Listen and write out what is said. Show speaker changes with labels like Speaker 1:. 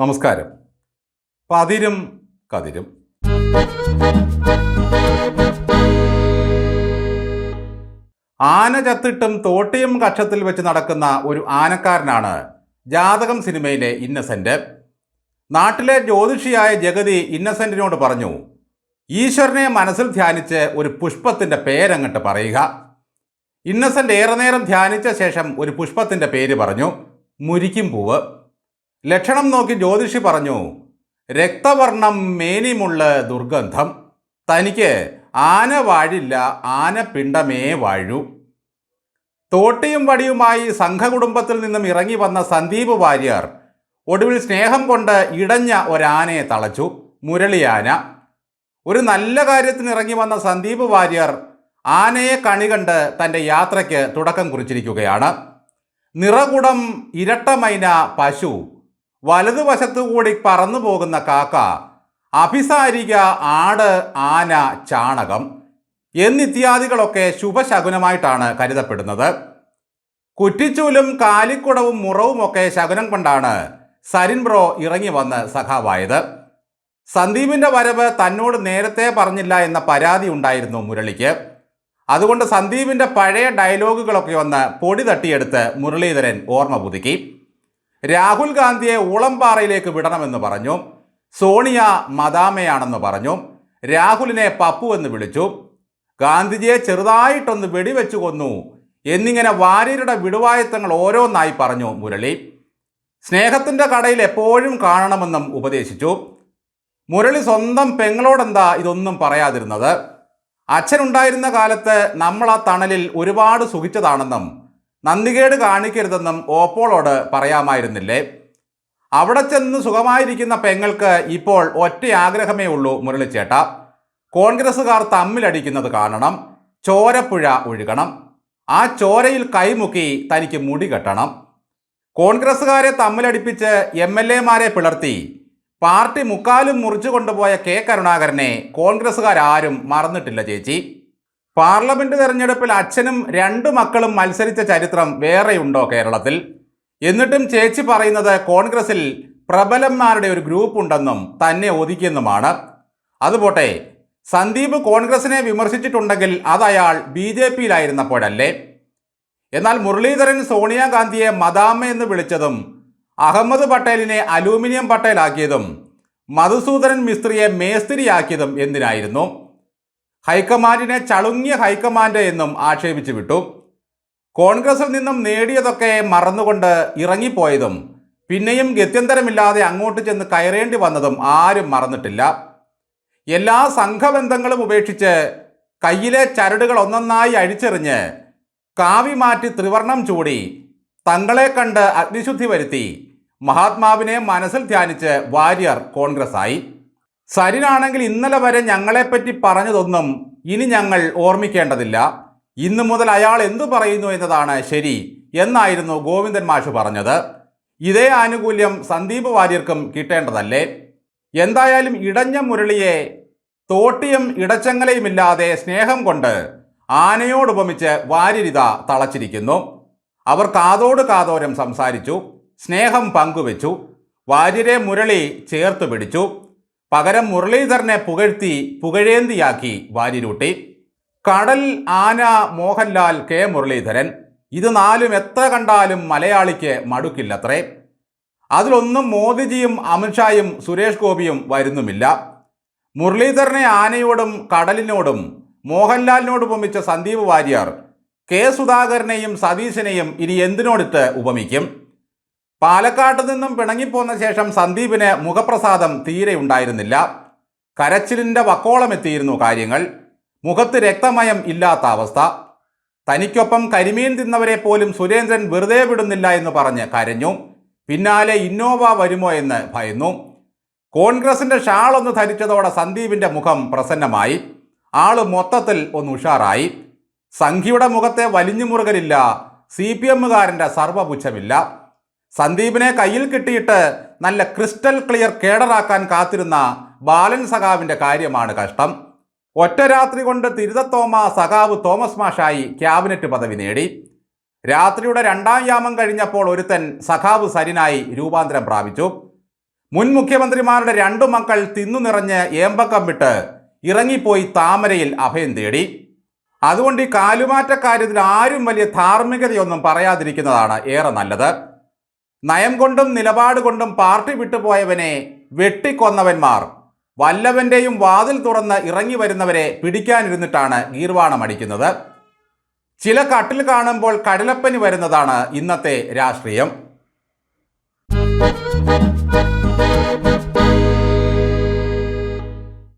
Speaker 1: നമസ്കാരം. പതിരും കതിരും. ആന ചത്തിട്ടും തോട്ടിയും കക്ഷത്തിൽ വെച്ച് നടക്കുന്ന ഒരു ആനക്കാരനാണ് ജാതകം സിനിമയിലെ ഇന്നസെന്റ്. നാട്ടിലെ ജ്യോതിഷിയായ ജഗതി ഇന്നസെന്റിനോട് പറഞ്ഞു ഈശ്വരനെ മനസ്സിൽ ധ്യാനിച്ച് ഒരു പുഷ്പത്തിന്റെ പേരങ്ങട്ട് പറയുക. ഇന്നസെന്റ് ഏറെ നേരം ധ്യാനിച്ച ശേഷം ഒരു പുഷ്പത്തിന്റെ പേര് പറഞ്ഞു മുരിക്കും പൂവ്. ലക്ഷണം നോക്കി ജ്യോതിഷി പറഞ്ഞു രക്തവർണം മേനിമുള്ള ദുർഗന്ധം. തനിക്ക് ആന വാഴില്ല ആന പിണ്ടമേ വാഴൂ. തോട്ടിയും വടിയുമായി സംഘകുടുംബത്തിൽ നിന്നും ഇറങ്ങി വന്ന സന്ദീപ് വാര്യർ ഒടുവിൽ സ്നേഹം കൊണ്ട് ഇടഞ്ഞ ഒരാനയെ തളച്ചു. മുരളിയാന. ഒരു നല്ല കാര്യത്തിന് ഇറങ്ങി വന്ന സന്ദീപ് വാര്യർ ആനയെ കണി കണ്ട് തന്റെ യാത്രയ്ക്ക് തുടക്കം കുറിച്ചിരിക്കുകയാണ്. നിറകുടം ഇരട്ടമൈന പശു വലതുവശത്തുകൂടി പറന്നു പോകുന്ന കാക്ക അഭിസാരിക ആട് ആന ചാണകം എന്നിത്യാദികളൊക്കെ ശുഭശകുനമായിട്ടാണ് കരുതപ്പെടുന്നത്. കുറ്റിച്ചൂലും കാലിക്കുടവും മുറവുമൊക്കെ ശകുനം കൊണ്ടാണ് സരിൻ ബ്രോ ഇറങ്ങി വന്ന് സഖാവായത്. സന്ദീപിന്റെ വരവ് തന്നോട് നേരത്തെ പറഞ്ഞില്ല എന്ന പരാതി ഉണ്ടായിരുന്നു മുരളിക്ക്. അതുകൊണ്ട് സന്ദീപിന്റെ പഴയ ഡയലോഗുകളൊക്കെ ഒന്ന് പൊടി തട്ടിയെടുത്ത് മുരളീധരൻ ഓർമ്മ പുതുക്കി. രാഹുൽ ഗാന്ധിയെ ഉളമ്പാറയിലേക്ക് വിടണമെന്ന് പറഞ്ഞു. സോണിയ മദാമയാണെന്ന് പറഞ്ഞു. രാഹുലിനെ പപ്പു എന്ന് വിളിച്ചു. ഗാന്ധിജിയെ ചെറുതായിട്ടൊന്ന് വെടിവെച്ചു കൊന്നു എന്നിങ്ങനെ വാര്യരുടെ വിടുവായത്തങ്ങൾ ഓരോന്നായി പറഞ്ഞു മുരളി. സ്നേഹത്തിന്റെ കടയിൽ എപ്പോഴും കാണണമെന്നും ഉപദേശിച്ചു. മുരളി സ്വന്തം പെങ്ങളോടെന്താ ഇതൊന്നും പറയാതിരുന്നത്? അച്ഛനുണ്ടായിരുന്ന കാലത്ത് നമ്മൾ ആ തണലിൽ ഒരുപാട് സുഖിച്ചതാണെന്നും നന്ദികേട് കാണിക്കരുതെന്നും ഓപ്പോളോട് പറയാമായിരുന്നില്ലേ? അവിടെ ചെന്ന് സുഖമായിരിക്കുന്ന പെങ്ങൾക്ക് ഇപ്പോൾ ഒറ്റ ആഗ്രഹമേ ഉള്ളൂ മുരളിച്ചേട്ട. കോൺഗ്രസ്സുകാർ തമ്മിലടിക്കുന്നത് കാണണം ചോരപ്പുഴ ഒഴുകണം. ആ ചോരയിൽ കൈമുക്കി തനിക്ക് മുടി കെട്ടണം. കോൺഗ്രസ്സുകാരെ തമ്മിലടിപ്പിച്ച് എം എൽ എമാരെ പിളർത്തി പാർട്ടി മുക്കാലും മുറിച്ചു കൊണ്ടുപോയ കെ കരുണാകരനെ കോൺഗ്രസ്സുകാരും മറന്നിട്ടില്ല ചേച്ചി. പാർലമെന്റ് തെരഞ്ഞെടുപ്പിൽ അച്ഛനും രണ്ടു മക്കളും മത്സരിച്ച ചരിത്രം വേറെയുണ്ടോ കേരളത്തിൽ? എന്നിട്ടും ചേച്ചി പറയുന്നത് കോൺഗ്രസിൽ പ്രബലന്മാരുടെ ഒരു ഗ്രൂപ്പ് ഉണ്ടെന്നും തന്നെ ഒതുക്കിയെന്നുമാണ് അതുപോട്ടെ സന്ദീപ് കോൺഗ്രസിനെ വിമർശിച്ചിട്ടുണ്ടെങ്കിൽ അത് അയാൾ ബി ജെ പിയിലായിരുന്നപ്പോഴല്ലേ? എന്നാൽ മുരളീധരൻ സോണിയാഗാന്ധിയെ മദാമ എന്ന് വിളിച്ചതും അഹമ്മദ് പട്ടേലിനെ അലൂമിനിയം പട്ടേലാക്കിയതും മധുസൂദനൻ മിസ്ത്രിയെ മേസ്തിരിയാക്കിയതും എന്തിനായിരുന്നു? ഹൈക്കമാൻഡിനെ ചളുങ്ങിയ ഹൈക്കമാൻഡ് എന്നും ആക്ഷേപിച്ചു വിട്ടു. കോൺഗ്രസിൽ നിന്നും നേടിയതൊക്കെ മറന്നുകൊണ്ട് ഇറങ്ങിപ്പോയതും പിന്നെയും ഗത്യന്തരമില്ലാതെ അങ്ങോട്ട് ചെന്ന് കയറേണ്ടി വന്നതും ആരും മറന്നിട്ടില്ല. എല്ലാ സംഘബന്ധങ്ങളും ഉപേക്ഷിച്ച് കയ്യിലെ ചരടുകൾ ഒന്നൊന്നായി അഴിച്ചെറിഞ്ഞ് കാവി മാറ്റി ത്രിവർണം ചൂടി തങ്ങളെ കണ്ട് അഗ്നിശുദ്ധി വരുത്തി മഹാത്മാവിനെ മനസ്സിൽ ധ്യാനിച്ച് വാര്യർ കോൺഗ്രസ് ആയി സരിനാണെങ്കിൽ ഇന്നലെ വരെ ഞങ്ങളെപ്പറ്റി പറഞ്ഞതൊന്നും ഇനി ഞങ്ങൾ ഓർമ്മിക്കേണ്ടതില്ല. ഇന്നു മുതൽ അയാൾ എന്തു പറയുന്നു എന്നതാണ് ശരി എന്നായിരുന്നു ഗോവിന്ദൻ മാഷ് പറഞ്ഞത്. ഇതേ ആനുകൂല്യം സന്ദീപ് വാര്യർക്കും കിട്ടേണ്ടതല്ലേ? എന്തായാലും ഇടഞ്ഞ മുരളിയെ തോട്ടിയും ഇടച്ചങ്ങലയുമില്ലാതെ സ്നേഹം കൊണ്ട് ആനയോടുപമിച്ച് വാര്യരിത തളച്ചിരിക്കുന്നു. അവർ കാതോട് കാതോരം സംസാരിച്ചു സ്നേഹം പങ്കുവെച്ചു വാര്യരെ മുരളി ചേർത്ത് പിടിച്ചു. പകരം മുരളീധരനെ പുകഴ്ത്തി പുകഴേന്തിയാക്കി വാരിരൂട്ടി. കടൽ ആന മോഹൻലാൽ കെ മുരളീധരൻ. ഇത് നാലും എത്ര കണ്ടാലും മലയാളിക്ക് മടുക്കില്ലത്രേ. അതിലൊന്നും മോദിജിയും അമിത്ഷായും സുരേഷ് ഗോപിയും വരുന്നുമില്ല. മുരളീധരനെ ആനയോടും കടലിനോടും മോഹൻലാലിനോട് ഉപമിച്ച സന്ദീപ് വാര്യർ കെ സുധാകരനെയും സതീശനെയും ഇനി എന്തിനോടിട്ട് ഉപമിക്കും? പാലക്കാട്ട് നിന്നും പിണങ്ങിപ്പോന്ന ശേഷം സന്ദീപിന് മുഖപ്രസാദം തീരെ ഉണ്ടായിരുന്നില്ല. കരച്ചിലിന്റെ വക്കോളമെത്തിയിരുന്നു കാര്യങ്ങൾ. മുഖത്ത് രക്തമയം ഇല്ലാത്ത അവസ്ഥ. തനിക്കൊപ്പം കരിമീൻ തിന്നവരെ പോലും സുരേന്ദ്രൻ വെറുതെ വിടുന്നില്ല എന്ന് പറഞ്ഞ് കരഞ്ഞു. പിന്നാലെ ഇന്നോവ വരുമോ എന്ന് ഭയന്നു. കോൺഗ്രസിന്റെ ഷാൾ ഒന്ന് ധരിച്ചതോടെ സന്ദീപിന്റെ മുഖം പ്രസന്നമായി. ആൾ മൊത്തത്തിൽ ഒന്ന് ഉഷാറായി. സംഘിയുടെ മുഖത്തെ വലിഞ്ഞു മുറുകലില്ല. സി പി എമ്മുകാരന്റെ സർവപുച്ഛമില്ല സന്ദീപിനെ കയ്യിൽ കിട്ടിയിട്ട് നല്ല ക്രിസ്റ്റൽ ക്ലിയർ കേഡറാക്കാൻ കാത്തിരുന്ന ബാലൻ സഖാവിന്റെ കാര്യമാണ് കഷ്ടം. ഒറ്റ രാത്രി കൊണ്ട് തിരുതത്തോമ സഖാവ് തോമസ് മാഷായി ക്യാബിനറ്റ് പദവി നേടി. രാത്രിയുടെ രണ്ടാം യാമം കഴിഞ്ഞപ്പോൾ ഒരുത്തൻ സഖാവ് സരിനായി രൂപാന്തരം പ്രാപിച്ചു. മുൻ മുഖ്യമന്ത്രിമാരുടെ രണ്ടു മക്കൾ തിന്നു നിറഞ്ഞ് ഏമ്പക്കം വിട്ട് ഇറങ്ങിപ്പോയി താമരയിൽ അഭയം തേടി. അതുകൊണ്ട് ഈ കാലുമാറ്റ കാര്യത്തിൽ ആരും വലിയ ധാർമ്മികതയൊന്നും പറയാതിരിക്കുന്നതാണ് ഏറെ നല്ലത്. നയം കൊണ്ടും നിലപാട് കൊണ്ടും പാർട്ടി വിട്ടുപോയവനെ വെട്ടിക്കൊന്നവന്മാർ. വല്ലവന്റെയും വാതിൽ തുറന്ന് ഇറങ്ങി വരുന്നവരെ പിടിക്കാനിരുന്നിട്ടാണ് ഗീർവാണം അടിക്കുന്നത്. ചില കട്ടിൽ കാണുമ്പോൾ കടലപ്പനി വരുന്നതാണ് ഇന്നത്തെ രാഷ്ട്രീയം.